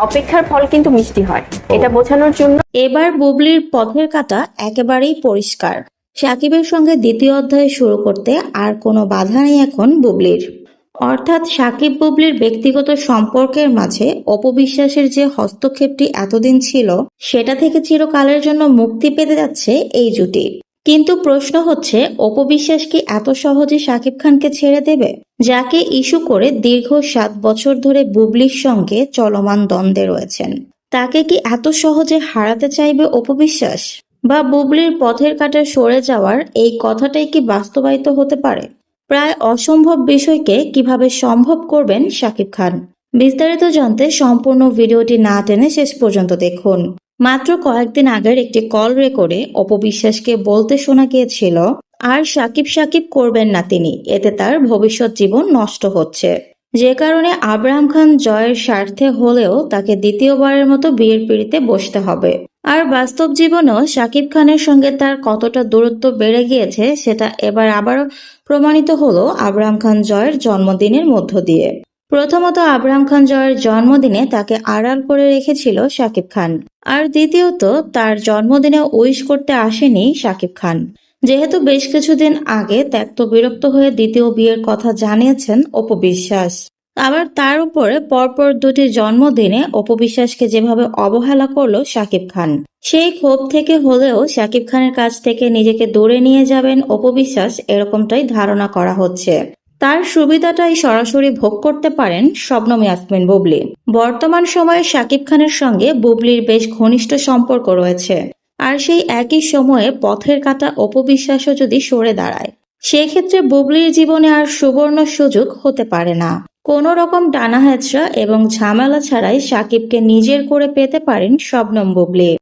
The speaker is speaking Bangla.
অপেক্ষার ফল কিন্তু মিষ্টি হয়। এটা বোঝানোর জন্য এবার বুবলির পথের কাটা একেবারেই পরিষ্কার। সাকিবের সঙ্গে দ্বিতীয় অধ্যায় শুরু করতে আর কোনো বাধা নেই এখন বুবলির। অর্থাৎ সাকিব বুবলির ব্যক্তিগত সম্পর্কের মাঝে অপবিশ্বাসের যে হস্তক্ষেপটি এতদিন ছিল সেটা থেকে চিরকালের জন্য মুক্তি পেতে যাচ্ছে এই জুটি। কিন্তু প্রশ্ন হচ্ছে অপবিশ্বাস কি এত সহজে শাকিব খানকে ছেড়ে দেবে? যাকে ইস্যু করে দীর্ঘ সাত বছর ধরে বুবলির সঙ্গে চলমান দ্বন্দ্বে রয়েছেন। তাকে কি এত সহজে হারাতে চাইবে অপবিশ্বাস বা বুবলির পথের কাটা সরে যাওয়ার এই কথাটাই কি বাস্তবায়িত হতে পারে? প্রায় অসম্ভব বিষয়কে কীভাবে সম্ভব করবেন শাকিব খান? বিস্তারিত জানতে সম্পূর্ণ ভিডিওটি না টেনে শেষ পর্যন্ত দেখুন। মাত্র কয়েকদিন আগের একটি কল রেকর্ডে অপবিশ্বাসকে বলতে শোনা গিয়েছিল, আর সাকিব সাকিব করবেন না তিনি, এতে তার ভবিষ্যৎ জীবন নষ্ট হচ্ছে। যে কারণে আব্রাহাম খান জয়ের স্বার্থে হলেও তাকে দ্বিতীয়বারের মতো বিয়ের পিড়িতে বসতে হবে। আর বাস্তব জীবনেও শাকিব খানের সঙ্গে তার কতটা দূরত্ব বেড়ে গিয়েছে, সেটা এবার আবারও প্রমাণিত হলো আব্রাহাম খান জয়ের জন্মদিনের মধ্য দিয়ে। প্রথমত আব্রাহাম খান জয়ের জন্মদিনে তাকে আড়াল করে রেখেছিল শাকিব খান। আর দ্বিতীয়ত, তার জন্মদিনে উইশ করতে আসেনি শাকিব খান। যেহেতু বেশ কিছুদিন আগে ত্যক্ত বিরক্ত হয়ে দ্বিতীয় বিয়ের কথা জানিয়েছেন অপবিশ্বাস আবার তার উপরে পরপর দুটি জন্মদিনে অপবিশ্বাসকে যেভাবে অবহেলা করল শাকিব খান, সেই ক্ষোভ থেকে হলেও শাকিব খানের কাছ থেকে নিজেকে দূরে নিয়ে যাবেন অপবিশ্বাস এরকমটাই ধারণা করা হচ্ছে। তার সুবিধাটাই সরাসরি ভোগ করতে পারেন শবনম ইয়াসমিন বুবলি। বর্তমান সময়ে শাকিব খানের সঙ্গে বুবলির বেশ ঘনিষ্ঠ সম্পর্ক রয়েছে। আর সেই একই সময়ে পথের কাটা অপবিশ্বাসও যদি সরে দাঁড়ায়, সেক্ষেত্রে বুবলির জীবনে আর সুবর্ণ সুযোগ হতে পারে না। কোনো রকম টানা এবং ঝামেলা ছাড়াই সাকিবকে নিজের করে পেতে পারেন শবনম বুবলি।